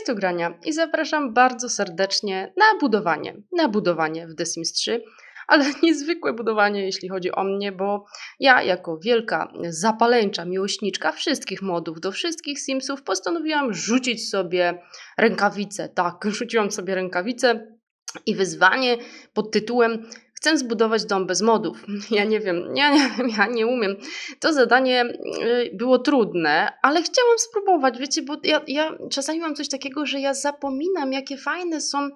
Cześć tu Grania i zapraszam bardzo serdecznie na budowanie, na budowanie w The Sims 3, ale niezwykłe budowanie jeśli chodzi o mnie, bo ja jako wielka zapaleńcza miłośniczka wszystkich modów do wszystkich Simsów postanowiłam rzucić sobie rękawice. Tak, rzuciłam sobie rękawice i wyzwanie pod tytułem Chcę zbudować dom bez modów. Ja nie wiem, ja nie, ja nie umiem. To zadanie y, było trudne, ale chciałam spróbować, wiecie, bo ja, ja czasami mam coś takiego, że ja zapominam, jakie fajne są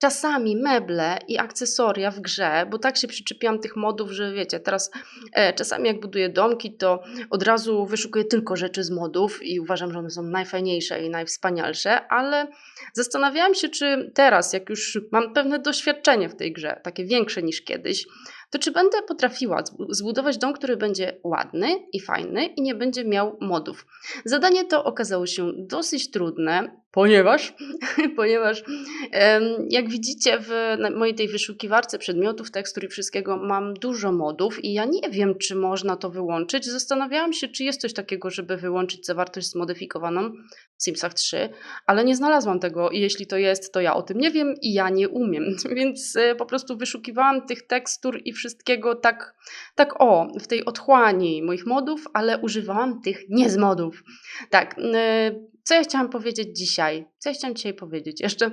czasami meble i akcesoria w grze, bo tak się przyczepiłam tych modów, że wiecie, teraz e, czasami jak buduję domki, to od razu wyszukuję tylko rzeczy z modów i uważam, że one są najfajniejsze i najwspanialsze, ale zastanawiałam się, czy teraz, jak już mam pewne doświadczenie w tej grze, takie większe niż kiedyś, to czy będę potrafiła zbudować dom, który będzie ładny i fajny i nie będzie miał modów. Zadanie to okazało się dosyć trudne, ponieważ, ponieważ jak widzicie w mojej tej wyszukiwarce przedmiotów, tekstur i wszystkiego mam dużo modów i ja nie wiem, czy można to wyłączyć. Zastanawiałam się, czy jest coś takiego, żeby wyłączyć zawartość zmodyfikowaną Simsach 3, ale nie znalazłam tego i jeśli to jest, to ja o tym nie wiem i ja nie umiem, więc e, po prostu wyszukiwałam tych tekstur i wszystkiego tak, tak o, w tej otchłani moich modów, ale używałam tych nie z modów. Tak, e, co ja chciałam powiedzieć dzisiaj? Co ja chciałam dzisiaj powiedzieć? Jeszcze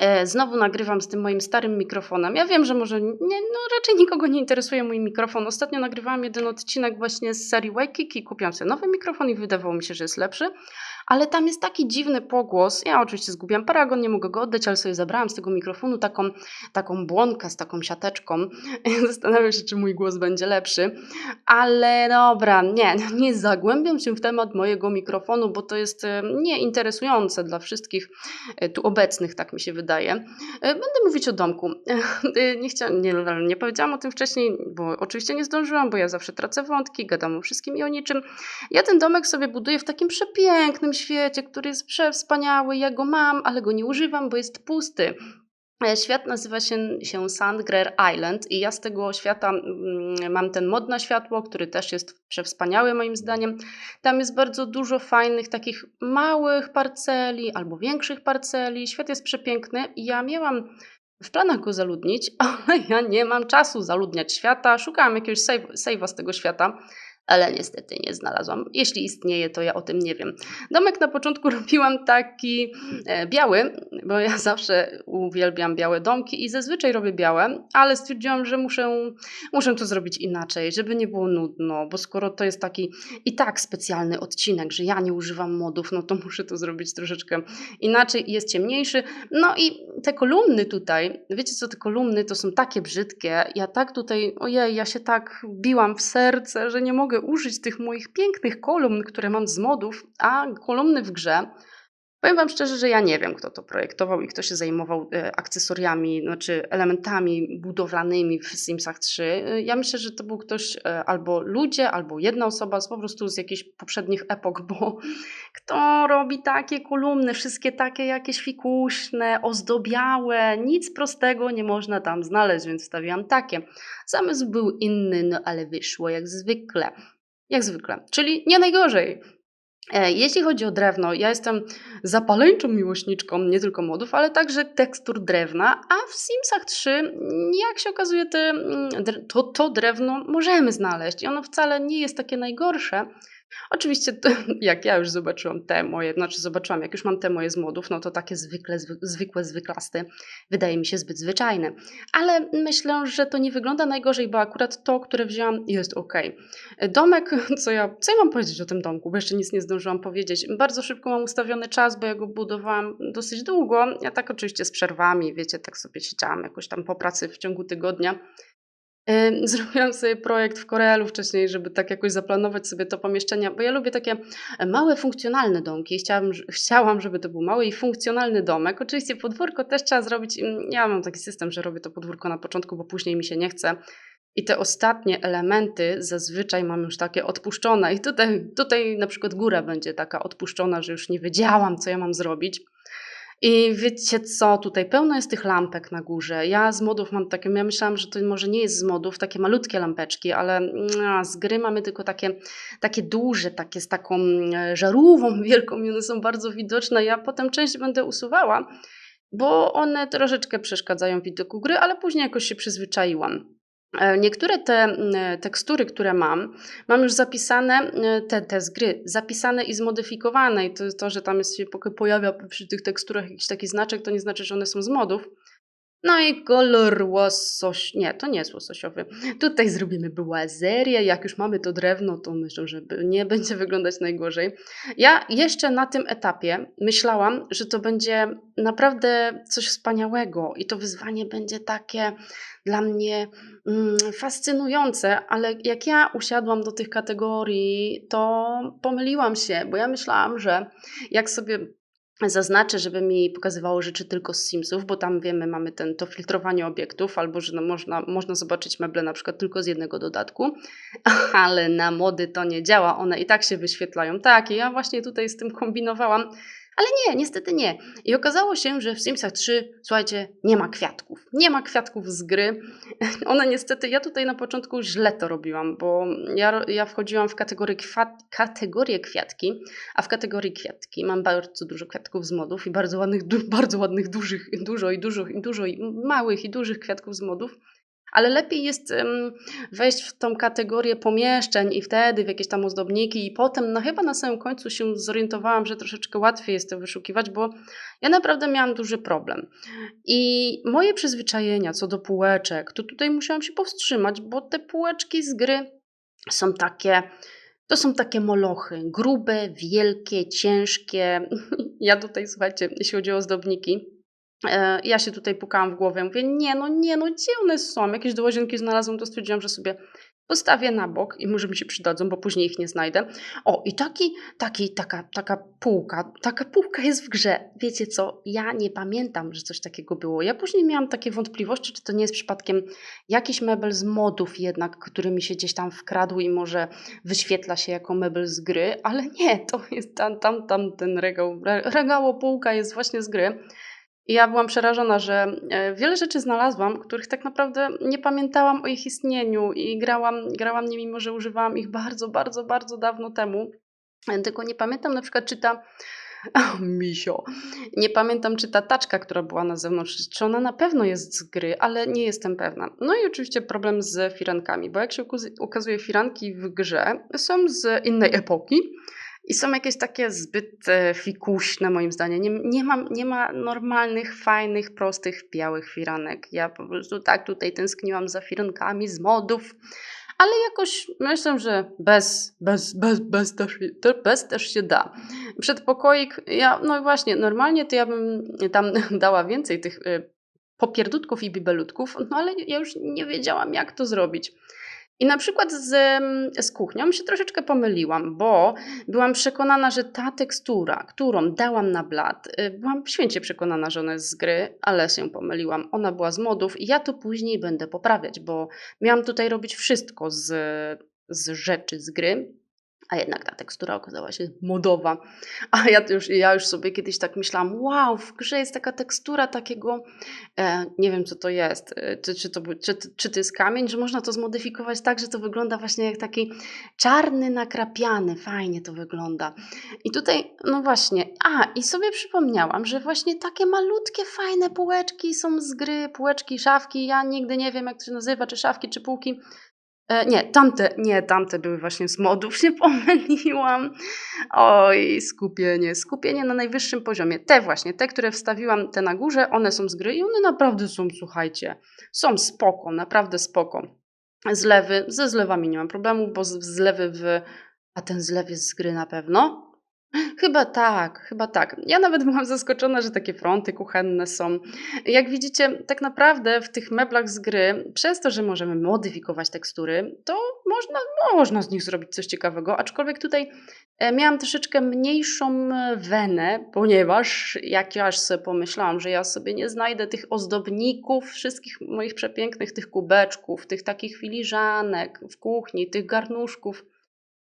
e, Znowu nagrywam z tym moim starym mikrofonem. Ja wiem, że może nie, no raczej nikogo nie interesuje mój mikrofon. Ostatnio nagrywałam jeden odcinek właśnie z serii Waikiki. Kupiłam sobie nowy mikrofon i wydawało mi się, że jest lepszy ale tam jest taki dziwny pogłos. Ja oczywiście zgubiłam paragon, nie mogę go oddać, ale sobie zabrałam z tego mikrofonu taką, taką błonkę z taką siateczką. Zastanawiam się, czy mój głos będzie lepszy. Ale dobra, nie, nie zagłębiam się w temat mojego mikrofonu, bo to jest e, nieinteresujące dla wszystkich e, tu obecnych, tak mi się wydaje. E, będę mówić o domku. Nie, chciałam, nie, nie powiedziałam o tym wcześniej, bo oczywiście nie zdążyłam, bo ja zawsze tracę wątki, gadam o wszystkim i o niczym. Ja ten domek sobie buduję w takim przepięknym świecie, który jest przewspaniały, ja go mam, ale go nie używam, bo jest pusty. E, świat nazywa się, się Sandgrer Island i ja z tego świata mm, mam ten mod na światło, który też jest przewspaniały moim zdaniem. Tam jest bardzo dużo fajnych takich małych parceli albo większych parceli. Świat jest przepiękny i ja miałam w planach go zaludnić, ale ja nie mam czasu zaludniać świata. Szukałam jakiegoś save'a z tego świata ale niestety nie znalazłam. Jeśli istnieje, to ja o tym nie wiem. Domek na początku robiłam taki e, biały, bo ja zawsze uwielbiam białe domki i zazwyczaj robię białe, ale stwierdziłam, że muszę, muszę to zrobić inaczej, żeby nie było nudno, bo skoro to jest taki i tak specjalny odcinek, że ja nie używam modów, no to muszę to zrobić troszeczkę inaczej i jest ciemniejszy. No i te kolumny tutaj, wiecie co, te kolumny to są takie brzydkie. Ja tak tutaj, ojej, ja się tak biłam w serce, że nie mogę użyć tych moich pięknych kolumn, które mam z modów, a kolumny w grze. Powiem Wam szczerze, że ja nie wiem, kto to projektował i kto się zajmował e, akcesoriami, znaczy elementami budowlanymi w Simsach 3. E, ja myślę, że to był ktoś e, albo ludzie, albo jedna osoba z po prostu z jakichś poprzednich epok, bo kto robi takie kolumny, wszystkie takie jakieś fikuśne, ozdobiałe, nic prostego nie można tam znaleźć, więc wstawiłam takie. Zamysł był inny, no ale wyszło jak zwykle. Jak zwykle, czyli nie najgorzej. E, jeśli chodzi o drewno, ja jestem zapaleńczą miłośniczką nie tylko modów, ale także tekstur drewna, a w Simsach 3, jak się okazuje, mm, to, to drewno możemy znaleźć i ono wcale nie jest takie najgorsze. Oczywiście, jak ja już zobaczyłam te moje, znaczy zobaczyłam, jak już mam te moje z modów, no to takie zwykle, zwykłe, zwyklaste wydaje mi się zbyt zwyczajne. Ale myślę, że to nie wygląda najgorzej, bo akurat to, które wzięłam, jest ok. Domek, co ja, co ja mam powiedzieć o tym domku, bo jeszcze nic nie zdążyłam powiedzieć. Bardzo szybko mam ustawiony czas, bo ja go budowałam dosyć długo. Ja tak oczywiście z przerwami, wiecie, tak sobie siedziałam jakoś tam po pracy w ciągu tygodnia. Zrobiłam sobie projekt w Corelu wcześniej, żeby tak jakoś zaplanować sobie to pomieszczenie, bo ja lubię takie małe, funkcjonalne domki. Chciałam, chciałam, żeby to był mały i funkcjonalny domek. Oczywiście podwórko też trzeba zrobić. Ja mam taki system, że robię to podwórko na początku, bo później mi się nie chce. I te ostatnie elementy zazwyczaj mam już takie odpuszczone. I tutaj, tutaj na przykład góra będzie taka odpuszczona, że już nie wiedziałam, co ja mam zrobić. I wiecie co, tutaj pełno jest tych lampek na górze. Ja z modów mam takie, ja myślałam, że to może nie jest z modów, takie malutkie lampeczki, ale mm, z gry mamy tylko takie, takie duże, takie z taką e, żarówą wielką i one są bardzo widoczne. Ja potem część będę usuwała, bo one troszeczkę przeszkadzają widoku gry, ale później jakoś się przyzwyczaiłam. E, niektóre te tekstury, które mam, mam już zapisane, e, te, te z gry, zapisane i zmodyfikowane. I to, to, że tam jest, się pojawia przy tych teksturach jakiś taki znaczek, to nie znaczy, że one są z modów. No i kolor łosoś. Nie, to nie jest łososiowy. Tutaj zrobimy błazerię. Jak już mamy to drewno, to myślę, że nie będzie wyglądać najgorzej. Ja jeszcze na tym etapie myślałam, że to będzie naprawdę coś wspaniałego i to wyzwanie będzie takie dla mnie mm, fascynujące, ale jak ja usiadłam do tych kategorii, to pomyliłam się, bo ja myślałam, że jak sobie zaznaczę, żeby mi pokazywało rzeczy tylko z Simsów, bo tam wiemy, mamy ten, to filtrowanie obiektów, albo że no można, można zobaczyć meble na przykład tylko z jednego dodatku, ale na mody to nie działa, one i tak się wyświetlają. Tak, i ja właśnie tutaj z tym kombinowałam, ale nie, niestety nie. I okazało się, że w Simsach 3, słuchajcie, nie ma kwiatków. Nie ma kwiatków z gry. One niestety, ja tutaj na początku źle to robiłam, bo ja, ja wchodziłam w kategorię, kategorię kwiatki, a w kategorii kwiatki mam bardzo dużo kwiatków z modów i bardzo ładnych, du, bardzo ładnych, dużych, dużo i dużo, i dużo i małych i dużych kwiatków z modów ale lepiej jest wejść w tą kategorię pomieszczeń i wtedy w jakieś tam ozdobniki i potem, no chyba na samym końcu się zorientowałam, że troszeczkę łatwiej jest to wyszukiwać, bo ja naprawdę miałam duży problem. I moje przyzwyczajenia co do półeczek, to tutaj musiałam się powstrzymać, bo te półeczki z gry są takie... To są takie molochy, grube, wielkie, ciężkie. Ja tutaj, słuchajcie, jeśli chodzi o ozdobniki, ja się tutaj pukałam w głowę, mówię, nie no, nie no, gdzie one są? Jakieś do łazienki znalazłam, to stwierdziłam, że sobie postawię na bok i może mi się przydadzą, bo później ich nie znajdę. O, i taki, taki, taka, taka półka, taka półka jest w grze. Wiecie co, ja nie pamiętam, że coś takiego było. Ja później miałam takie wątpliwości, czy to nie jest przypadkiem jakiś mebel z modów jednak, który mi się gdzieś tam wkradł i może wyświetla się jako mebel z gry, ale nie, to jest tam, tam, tam ten regał, regało półka jest właśnie z gry. I ja byłam przerażona, że e, wiele rzeczy znalazłam, których tak naprawdę nie pamiętałam o ich istnieniu i grałam, grałam nimi, mimo że używałam ich bardzo, bardzo, bardzo dawno temu. Tylko nie pamiętam na przykład, czy ta. Oh, misio. Nie pamiętam, czy ta taczka, która była na zewnątrz, czy ona na pewno jest z gry, ale nie jestem pewna. No i oczywiście problem z firankami, bo jak się ukazuje, firanki w grze są z innej epoki i są jakieś takie zbyt e, fikuśne moim zdaniem. Nie, nie, ma, nie ma normalnych, fajnych, prostych, białych firanek. Ja po prostu tak tutaj tęskniłam za firankami z modów, ale jakoś myślę, że bez, bez, bez, bez, też, bez też się da. Przedpokoik, ja, no właśnie, normalnie to ja bym tam dała więcej tych e, popierdutków i bibelutków, no ale ja już nie wiedziałam, jak to zrobić. I na przykład z, z kuchnią się troszeczkę pomyliłam, bo byłam przekonana, że ta tekstura, którą dałam na blat, y, byłam święcie przekonana, że ona jest z gry, ale się pomyliłam. Ona była z modów i ja to później będę poprawiać, bo miałam tutaj robić wszystko z, z rzeczy z gry, a jednak ta tekstura okazała się modowa. A ja już, ja już sobie kiedyś tak myślałam, wow, w grze jest taka tekstura takiego, e, nie wiem co to jest, e, czy, czy, to, czy, czy to jest kamień, że można to zmodyfikować tak, że to wygląda właśnie jak taki czarny, nakrapiany, fajnie to wygląda. I tutaj, no właśnie, a i sobie przypomniałam, że właśnie takie malutkie, fajne półeczki są z gry, półeczki, szafki, ja nigdy nie wiem jak to się nazywa, czy szafki, czy półki, nie, tamte, nie, tamte były właśnie z modów, się pomyliłam. Oj, skupienie, skupienie na najwyższym poziomie. Te właśnie, te, które wstawiłam, te na górze, one są z gry i one naprawdę są, słuchajcie, są spoko, naprawdę spoko. Zlewy, ze zlewami nie mam problemu, bo zlewy w... A ten zlew jest z gry na pewno? Chyba tak, chyba tak. Ja nawet byłam zaskoczona, że takie fronty kuchenne są. Jak widzicie, tak naprawdę w tych meblach z gry, przez to, że możemy modyfikować tekstury, to można, można z nich zrobić coś ciekawego, aczkolwiek tutaj e, miałam troszeczkę mniejszą wenę, ponieważ jak ja aż sobie pomyślałam, że ja sobie nie znajdę tych ozdobników, wszystkich moich przepięknych tych kubeczków, tych takich filiżanek w kuchni, tych garnuszków,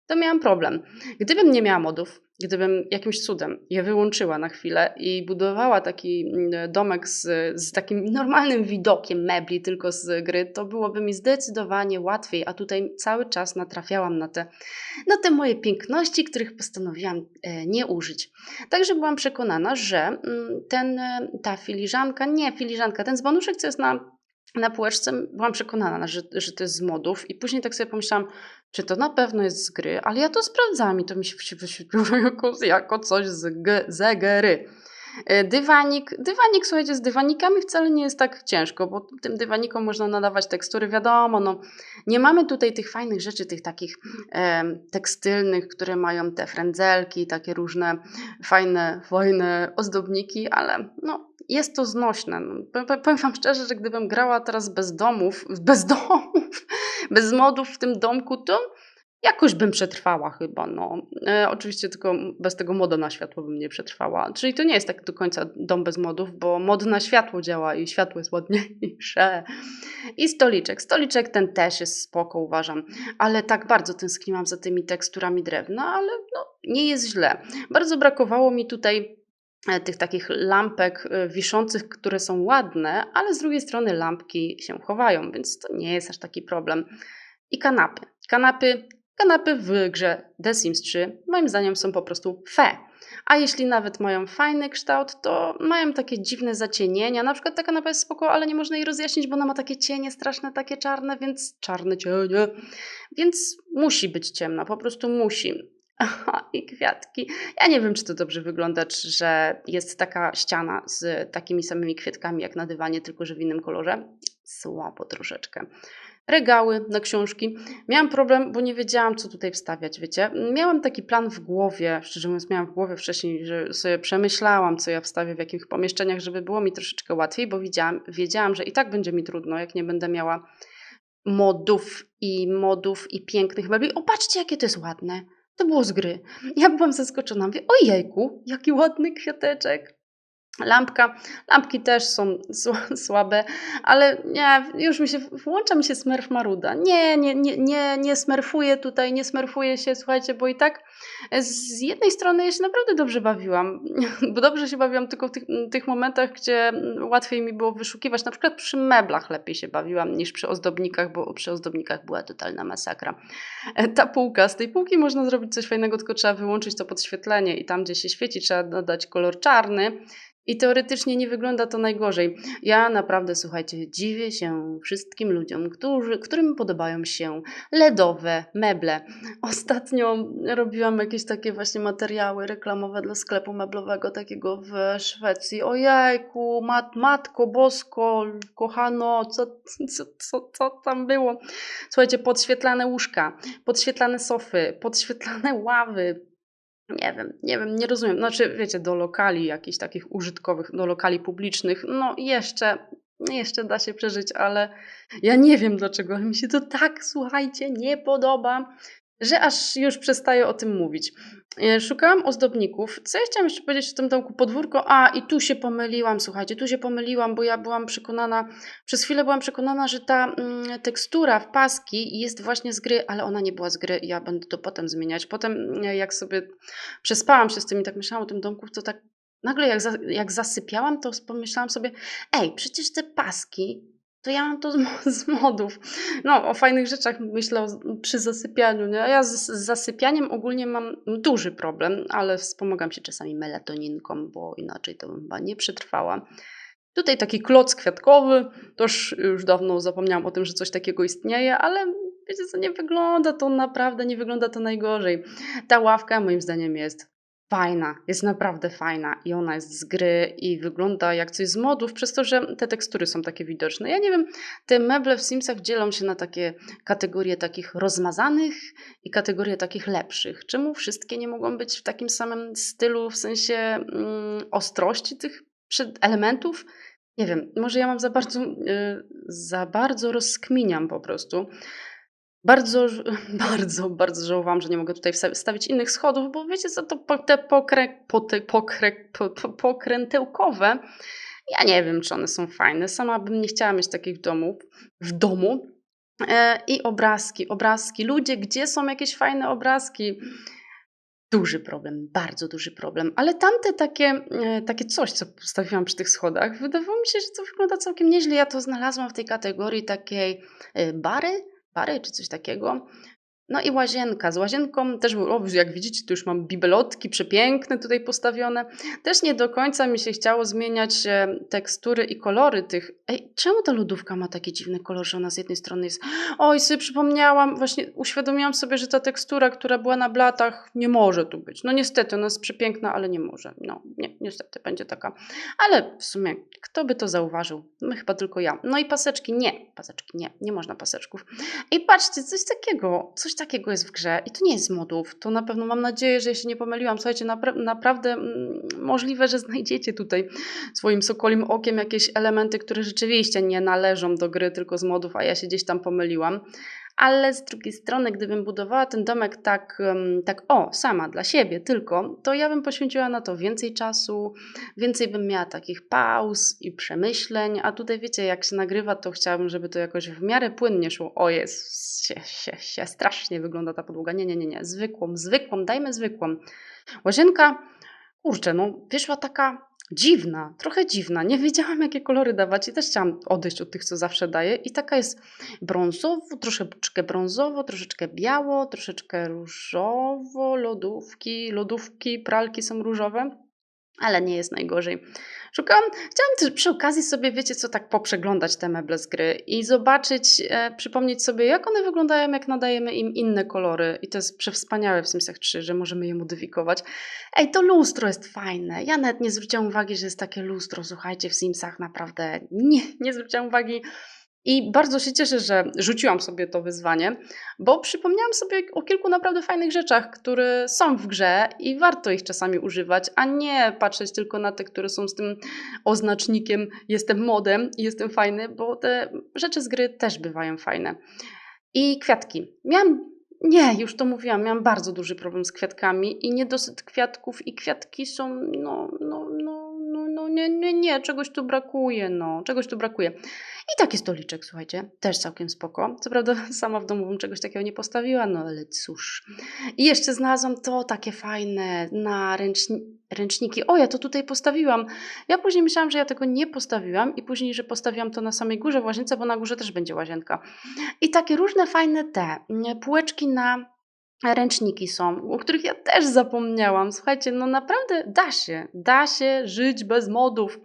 to miałam problem. Gdybym nie miała modów, gdybym jakimś cudem je wyłączyła na chwilę i budowała taki mm, domek z, z takim normalnym widokiem mebli tylko z gry, to byłoby mi zdecydowanie łatwiej, a tutaj cały czas natrafiałam na te, na te moje piękności, których postanowiłam e, nie użyć. Także byłam przekonana, że mm, ten, ta filiżanka, nie filiżanka, ten dzbanuszek, co jest na na półeczce byłam przekonana, że, że to jest z modów i później tak sobie pomyślałam, czy to na pewno jest z gry, ale ja to sprawdzałam i to mi się wyświetliło jako, jako coś z, g, z gry. E, dywanik, dywanik, słuchajcie, z dywanikami wcale nie jest tak ciężko, bo tym dywanikom można nadawać tekstury, wiadomo, no, nie mamy tutaj tych fajnych rzeczy, tych takich e, tekstylnych, które mają te frędzelki, takie różne fajne, fajne ozdobniki, ale no, jest to znośne. No, powiem Wam szczerze, że gdybym grała teraz bez domów, bez domów, bez modów w tym domku, to jakoś bym przetrwała chyba. No. E, oczywiście tylko bez tego moda na światło bym nie przetrwała. Czyli to nie jest tak do końca dom bez modów, bo mod na światło działa i światło jest ładniejsze. I stoliczek. Stoliczek ten też jest spoko, uważam. Ale tak bardzo tęskniłam za tymi teksturami drewna, ale no, nie jest źle. Bardzo brakowało mi tutaj tych takich lampek e, wiszących, które są ładne, ale z drugiej strony lampki się chowają, więc to nie jest aż taki problem. I kanapy. Kanapy, kanapy w grze The Sims 3 moim zdaniem są po prostu fe. A jeśli nawet mają fajny kształt, to mają takie dziwne zacienienia. Na przykład ta kanapa jest spoko, ale nie można jej rozjaśnić, bo ona ma takie cienie straszne, takie czarne, więc czarne cienie. Więc musi być ciemna, po prostu musi. Aha, i kwiatki. Ja nie wiem, czy to dobrze wygląda, czy, że jest taka ściana z takimi samymi kwiatkami jak na dywanie, tylko że w innym kolorze. Słabo troszeczkę. Regały na książki. Miałam problem, bo nie wiedziałam, co tutaj wstawiać, wiecie. Miałam taki plan w głowie, szczerze mówiąc, miałam w głowie wcześniej, że sobie przemyślałam, co ja wstawię w jakich pomieszczeniach, żeby było mi troszeczkę łatwiej, bo wiedziałam, wiedziałam, że i tak będzie mi trudno, jak nie będę miała modów i modów i pięknych mebli. O, patrzcie, jakie to jest ładne. To było z gry. Ja byłam zaskoczona. Mówię, ojejku, jaki ładny kwiateczek. Lampka, lampki też są słabe, ale nie, już mi się, włącza mi się smerf maruda. Nie, nie, nie, nie, nie smerfuję tutaj, nie smerfuję się, słuchajcie, bo i tak z jednej strony ja się naprawdę dobrze bawiłam, bo dobrze się bawiłam tylko w tych, tych momentach, gdzie łatwiej mi było wyszukiwać, na przykład przy meblach lepiej się bawiłam niż przy ozdobnikach, bo przy ozdobnikach była totalna masakra. Ta półka, z tej półki można zrobić coś fajnego, tylko trzeba wyłączyć to podświetlenie i tam, gdzie się świeci, trzeba dodać kolor czarny i teoretycznie nie wygląda to najgorzej. Ja naprawdę, słuchajcie, dziwię się wszystkim ludziom, którzy, którym podobają się LEDowe meble. Ostatnio robiłam jakieś takie właśnie materiały reklamowe dla sklepu meblowego takiego w Szwecji. Ojejku, mat, matko bosko, kochano, co, co, co, co tam było? Słuchajcie, podświetlane łóżka, podświetlane sofy, podświetlane ławy, nie wiem, nie wiem, nie rozumiem. Znaczy, wiecie, do lokali jakichś takich użytkowych, do lokali publicznych, no jeszcze, jeszcze da się przeżyć, ale ja nie wiem dlaczego, mi się to tak, słuchajcie, nie podoba że aż już przestaję o tym mówić. E, szukałam ozdobników. Co ja chciałam jeszcze powiedzieć w tym domku? Podwórko. A, i tu się pomyliłam, słuchajcie, tu się pomyliłam, bo ja byłam przekonana, przez chwilę byłam przekonana, że ta mm, tekstura w paski jest właśnie z gry, ale ona nie była z gry. Ja będę to potem zmieniać. Potem, e, jak sobie przespałam się z tym i tak myślałam o tym domku, to tak nagle jak, za, jak zasypiałam, to pomyślałam sobie, ej, przecież te paski to ja mam to z, modów. No, o fajnych rzeczach myślę przy zasypianiu. Nie? Ja z, z zasypianiem ogólnie mam duży problem, ale wspomagam się czasami melatoninką, bo inaczej to bym chyba nie przetrwała. Tutaj taki kloc kwiatkowy, też już dawno zapomniałam o tym, że coś takiego istnieje, ale wiecie co, nie wygląda to naprawdę, nie wygląda to najgorzej. Ta ławka moim zdaniem jest fajna, jest naprawdę fajna i ona jest z gry i wygląda jak coś z modów, przez to, że te tekstury są takie widoczne. Ja nie wiem, te meble w Simsach dzielą się na takie kategorie takich rozmazanych i kategorie takich lepszych. Czemu wszystkie nie mogą być w takim samym stylu, w sensie mm, ostrości tych elementów? Nie wiem, może ja mam za bardzo, yy, za bardzo rozkminiam po prostu. Bardzo, bardzo, bardzo żałowałam, że nie mogę tutaj wstawić innych schodów, bo wiecie co, to te pokrę, pote, pokrę, po, pokrętełkowe, ja nie wiem, czy one są fajne. Sama bym nie chciała mieć takich domów w domu, E, I obrazki, obrazki. Ludzie, gdzie są jakieś fajne obrazki? Duży problem, bardzo duży problem. Ale tamte takie, e, takie coś, co postawiłam przy tych schodach, wydawało mi się, że to wygląda całkiem nieźle. Ja to znalazłam w tej kategorii takiej e, bary, bary czy coś takiego. No i łazienka. Z łazienką też, o, jak widzicie, tu już mam bibelotki przepiękne tutaj postawione. Też nie do końca mi się chciało zmieniać e, tekstury i kolory tych. Ej, czemu ta lodówka ma taki dziwny kolor, że ona z jednej strony jest... Oj, sobie przypomniałam, właśnie uświadomiłam sobie, że ta tekstura, która była na blatach, nie może tu być. No niestety, ona jest przepiękna, ale nie może. No, nie, niestety będzie taka. Ale w sumie, kto by to zauważył? No chyba tylko ja. No i paseczki, nie. Paseczki, nie. Nie można paseczków. I patrzcie, coś takiego, coś takiego jest w grze i to nie jest z modów. To na pewno mam nadzieję, że ja się nie pomyliłam. Słuchajcie, napra naprawdę mm, możliwe, że znajdziecie tutaj swoim sokolim okiem jakieś elementy, które rzeczywiście nie należą do gry, tylko z modów, a ja się gdzieś tam pomyliłam ale z drugiej strony, gdybym budowała ten domek tak, tak o, sama, dla siebie tylko, to ja bym poświęciła na to więcej czasu, więcej bym miała takich pauz i przemyśleń, a tutaj wiecie, jak się nagrywa, to chciałabym, żeby to jakoś w miarę płynnie szło. O jest, się, się, się, strasznie wygląda ta podłoga. Nie, nie, nie, nie, zwykłą, zwykłą, dajmy zwykłą. Łazienka, kurczę, no wyszła taka dziwna, trochę dziwna. Nie wiedziałam, jakie kolory dawać i też chciałam odejść od tych, co zawsze daję. I taka jest brązowo, troszeczkę brązowo, troszeczkę biało, troszeczkę różowo, lodówki, lodówki, pralki są różowe, ale nie jest najgorzej. Szukałam, chciałam też przy okazji sobie, wiecie co, tak poprzeglądać te meble z gry i zobaczyć, e, przypomnieć sobie, jak one wyglądają, jak nadajemy im inne kolory. I to jest przewspaniałe w Simsach 3, że możemy je modyfikować. Ej, to lustro jest fajne. Ja nawet nie zwróciłam uwagi, że jest takie lustro, słuchajcie, w Simsach naprawdę nie, nie zwróciłam uwagi i bardzo się cieszę, że rzuciłam sobie to wyzwanie, bo przypomniałam sobie o kilku naprawdę fajnych rzeczach, które są w grze i warto ich czasami używać, a nie patrzeć tylko na te, które są z tym oznacznikiem jestem modem i jestem fajny, bo te rzeczy z gry też bywają fajne. I kwiatki. Miałam nie, już to mówiłam, miałam bardzo duży problem z kwiatkami i niedosyt kwiatków i kwiatki są, no, no, no, no, nie, nie, nie, czegoś tu brakuje, no, czegoś tu brakuje. I taki stoliczek, słuchajcie, też całkiem spoko. Co prawda sama w domu bym czegoś takiego nie postawiła, no ale cóż. I jeszcze znalazłam to takie fajne na ręczni ręczniki. O, ja to tutaj postawiłam. Ja później myślałam, że ja tego nie postawiłam i później, że postawiłam to na samej górze w łazience, bo na górze też będzie łazienka. I takie różne fajne te mm, półeczki na ręczniki są, o których ja też zapomniałam. Słuchajcie, no naprawdę da się, da się żyć bez modów.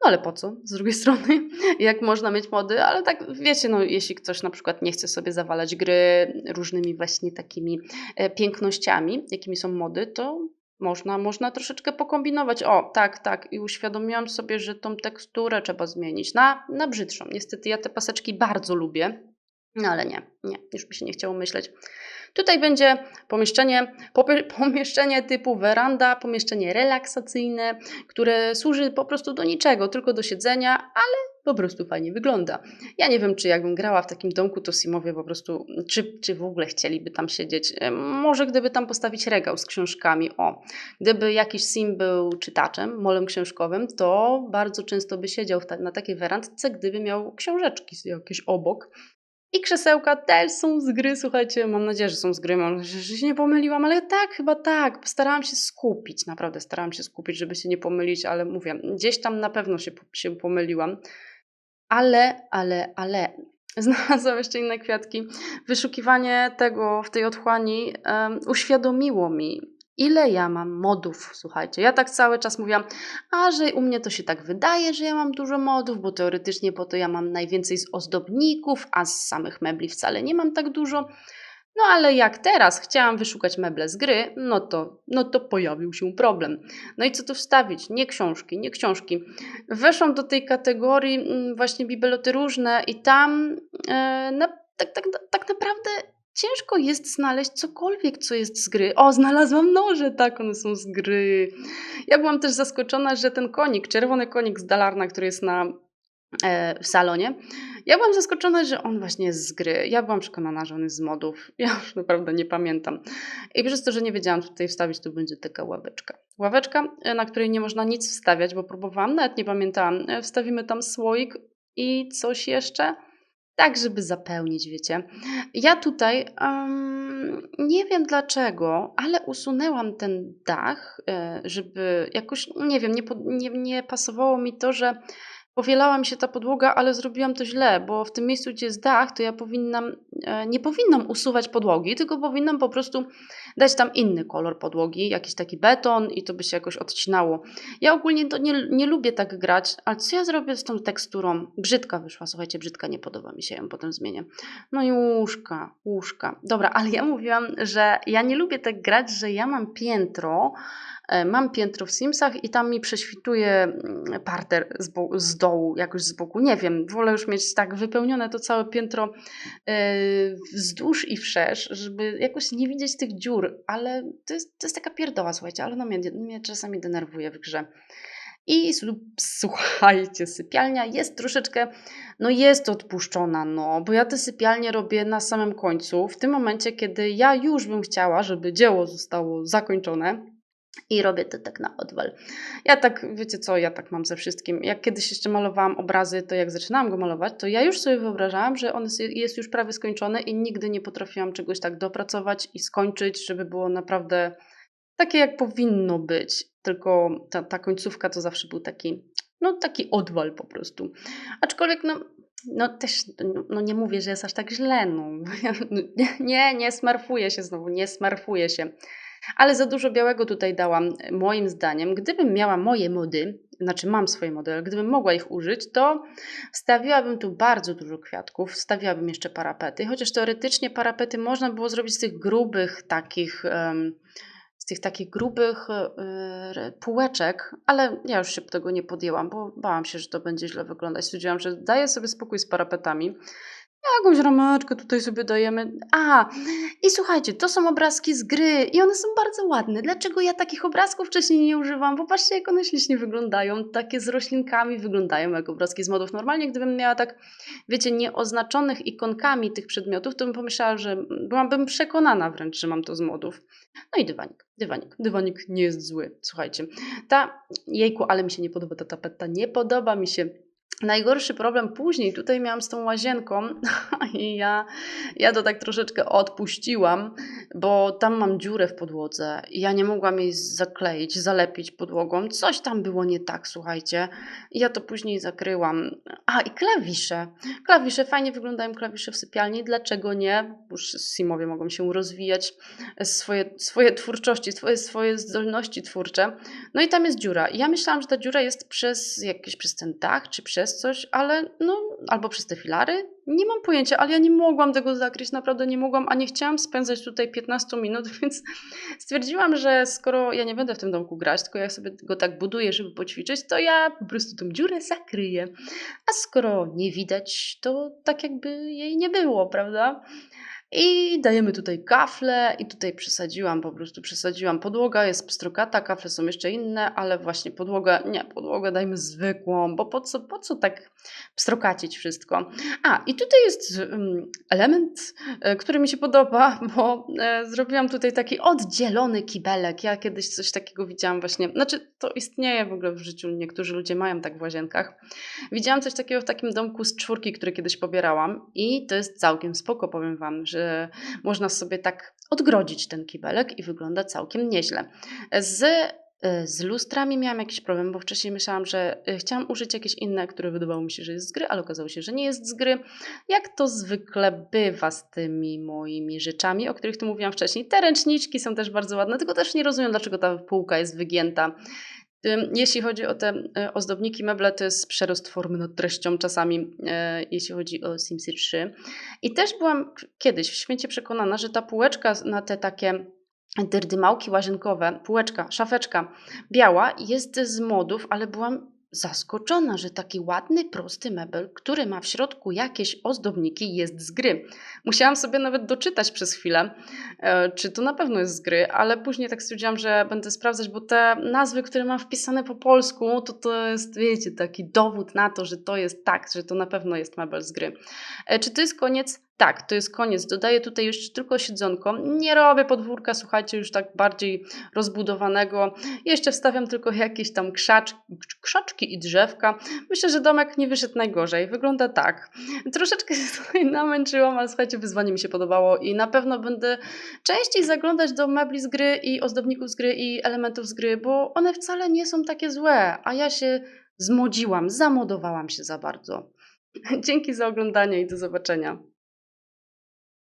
No ale po co? Z drugiej strony, jak można mieć mody, ale tak wiecie, no jeśli ktoś na przykład nie chce sobie zawalać gry różnymi właśnie takimi e, pięknościami, jakimi są mody, to można, można troszeczkę pokombinować. O, tak, tak. I uświadomiłam sobie, że tą teksturę trzeba zmienić na, na brzydszą. Niestety ja te paseczki bardzo lubię, no ale nie, nie, już mi się nie chciało myśleć. Tutaj będzie pomieszczenie, pomieszczenie typu weranda, pomieszczenie relaksacyjne, które służy po prostu do niczego, tylko do siedzenia, ale po prostu fajnie wygląda. Ja nie wiem, czy jakbym grała w takim domku, to Simowie po prostu, czy, czy w ogóle chcieliby tam siedzieć. Może gdyby tam postawić regał z książkami, o, gdyby jakiś Sim był czytaczem, molem książkowym, to bardzo często by siedział na takiej werandce, gdyby miał książeczki jakieś obok i krzesełka też są z gry, słuchajcie, mam nadzieję, że są z gry, mam nadzieję, że się nie pomyliłam, ale tak, chyba tak. Starałam się skupić, naprawdę starałam się skupić, żeby się nie pomylić, ale mówię, gdzieś tam na pewno się, się pomyliłam. Ale, ale, ale, znalazłam jeszcze inne kwiatki. Wyszukiwanie tego w tej otchłani um, uświadomiło mi, ile ja mam modów, słuchajcie. Ja tak cały czas mówiłam, a że u mnie to się tak wydaje, że ja mam dużo modów, bo teoretycznie po to ja mam najwięcej z ozdobników, a z samych mebli wcale nie mam tak dużo. No ale jak teraz chciałam wyszukać meble z gry, no to, no to pojawił się problem. No i co tu wstawić? Nie książki, nie książki. Weszłam do tej kategorii mm, właśnie bibeloty różne i tam e, na, tak, tak, tak naprawdę ciężko jest znaleźć cokolwiek, co jest z gry. O, znalazłam noże, tak, one są z gry. Ja byłam też zaskoczona, że ten konik, czerwony konik z Dalarna, który jest na, e, w salonie, ja byłam zaskoczona, że on właśnie jest z gry. Ja byłam przekonana, że on jest z modów. Ja już naprawdę nie pamiętam. I przez to, że nie wiedziałam tutaj wstawić, to będzie taka ławeczka. Ławeczka, e, na której nie można nic wstawiać, bo próbowałam, nawet nie pamiętałam. E, wstawimy tam słoik i coś jeszcze tak żeby zapełnić, wiecie. Ja tutaj, ym, nie wiem dlaczego, ale usunęłam ten dach, y, żeby jakoś, nie wiem, nie, nie, nie pasowało mi to, że Powielała mi się ta podłoga, ale zrobiłam to źle, bo w tym miejscu, gdzie jest dach, to ja powinnam, e, nie powinnam usuwać podłogi, tylko powinnam po prostu dać tam inny kolor podłogi, jakiś taki beton i to by się jakoś odcinało. Ja ogólnie to nie, nie lubię tak grać, ale co ja zrobię z tą teksturą? Brzydka wyszła, słuchajcie, brzydka, nie podoba mi się, ją potem zmienię. No i łóżka, łóżka. Dobra, ale ja mówiłam, że ja nie lubię tak grać, że ja mam piętro, mam piętro w Simsach i tam mi prześwituje mm, parter z, z dołu, jakoś z boku. Nie wiem, wolę już mieć tak wypełnione to całe piętro e, wzdłuż i wszerz, żeby jakoś nie widzieć tych dziur, ale to jest, to jest taka pierdoła, słuchajcie, ale ona mnie, mnie czasami denerwuje w grze. I słuchajcie, sypialnia jest troszeczkę, no jest odpuszczona, no, bo ja te sypialnie robię na samym końcu, w tym momencie, kiedy ja już bym chciała, żeby dzieło zostało zakończone, i robię to tak na odwal. Ja tak, wiecie co, ja tak mam ze wszystkim. Jak kiedyś jeszcze malowałam obrazy, to jak zaczynałam go malować, to ja już sobie wyobrażałam, że on jest już prawie skończony i nigdy nie potrafiłam czegoś tak dopracować i skończyć, żeby było naprawdę takie, jak powinno być. Tylko ta, ta końcówka to zawsze był taki, no taki odwal po prostu. Aczkolwiek, no, no też, no, no nie mówię, że jest aż tak źle, no. Nie, nie smarfuję się znowu, nie smarfuję się. Ale za dużo białego tutaj dałam, moim zdaniem. Gdybym miała moje mody, znaczy mam swoje modele, gdybym mogła ich użyć, to wstawiłabym tu bardzo dużo kwiatków, wstawiłabym jeszcze parapety, chociaż teoretycznie parapety można było zrobić z tych grubych takich... z tych takich grubych yy, półeczek, ale ja już się tego nie podjęłam, bo bałam się, że to będzie źle wyglądać. Stwierdziłam, że daję sobie spokój z parapetami. Jakąś rameczkę tutaj sobie dajemy. A, i słuchajcie, to są obrazki z gry i one są bardzo ładne. Dlaczego ja takich obrazków wcześniej nie używam? Popatrzcie, jak one ślicznie wyglądają. Takie z roślinkami wyglądają jak obrazki z modów. Normalnie, gdybym miała tak, wiecie, nieoznaczonych ikonkami tych przedmiotów, to bym pomyślała, że byłabym przekonana wręcz, że mam to z modów. No i dywanik, dywanik. Dywanik nie jest zły, słuchajcie. Ta, jejku, ale mi się nie podoba ta tapeta, nie podoba mi się Najgorszy problem później tutaj miałam z tą łazienką i ja, ja to tak troszeczkę odpuściłam, bo tam mam dziurę w podłodze i ja nie mogłam jej zakleić, zalepić podłogą. Coś tam było nie tak, słuchajcie. I ja to później zakryłam. A i klawisze. Klawisze, fajnie wyglądają klawisze w sypialni. Dlaczego nie? Już Simowie mogą się rozwijać swoje, swoje twórczości, swoje, swoje zdolności twórcze. No i tam jest dziura. I ja myślałam, że ta dziura jest przez jakieś, przez ten dach, czy przez przez coś, ale no, albo przez te filary, nie mam pojęcia, ale ja nie mogłam tego zakryć, naprawdę nie mogłam, a nie chciałam spędzać tutaj 15 minut, więc stwierdziłam, że skoro ja nie będę w tym domku grać, tylko ja sobie go tak buduję, żeby poćwiczyć, to ja po prostu tą dziurę zakryję. A skoro nie widać, to tak jakby jej nie było, prawda? I dajemy tutaj kafle i tutaj przesadziłam, po prostu przesadziłam. Podłoga jest pstrokata, kafle są jeszcze inne, ale właśnie podłoga, nie, podłogę dajmy zwykłą, bo po co, po co tak pstrokacić wszystko? A, i tutaj jest element, e, który mi się podoba, bo e, zrobiłam tutaj taki oddzielony kibelek. Ja kiedyś coś takiego widziałam właśnie, znaczy to istnieje w ogóle w życiu, niektórzy ludzie mają tak w łazienkach. Widziałam coś takiego w takim domku z czwórki, który kiedyś pobierałam i to jest całkiem spoko, powiem Wam, że można sobie tak odgrodzić ten kibelek i wygląda całkiem nieźle. Z y, z lustrami miałam jakiś problem, bo wcześniej myślałam, że y, chciałam użyć jakieś inne, które wydawało mi się, że jest z gry, ale okazało się, że nie jest z gry. Jak to zwykle bywa z tymi moimi rzeczami, o których tu mówiłam wcześniej. Te ręczniczki są też bardzo ładne, tylko też nie rozumiem, dlaczego ta półka jest wygięta. Jeśli chodzi o te e, ozdobniki, meble to jest przerost formy nad treścią czasami, e, jeśli chodzi o Simsy 3. I też byłam kiedyś w święcie przekonana, że ta półeczka na te takie derdymałki łazienkowe, półeczka, szafeczka biała jest z modów, ale byłam zaskoczona, że taki ładny, prosty mebel, który ma w środku jakieś ozdobniki, jest z gry. Musiałam sobie nawet doczytać przez chwilę, e, czy to na pewno jest z gry, ale później tak stwierdziłam, że będę sprawdzać, bo te nazwy, które mam wpisane po polsku, to to jest, wiecie, taki dowód na to, że to jest tak, że to na pewno jest mebel z gry. E, czy to jest koniec? Tak, to jest koniec. Dodaję tutaj już tylko siedzonko. Nie robię podwórka, słuchajcie, już tak bardziej rozbudowanego. Jeszcze wstawiam tylko jakieś tam krzacz, krzaczki i drzewka. Myślę, że domek nie wyszedł najgorzej. Wygląda tak. Troszeczkę się tutaj namęczyłam, ale słuchajcie, wyzwanie mi się podobało i na pewno będę częściej zaglądać do mebli z gry i ozdobników z gry i elementów z gry, bo one wcale nie są takie złe, a ja się zmodziłam, zamodowałam się za bardzo. Dzięki za oglądanie i do zobaczenia.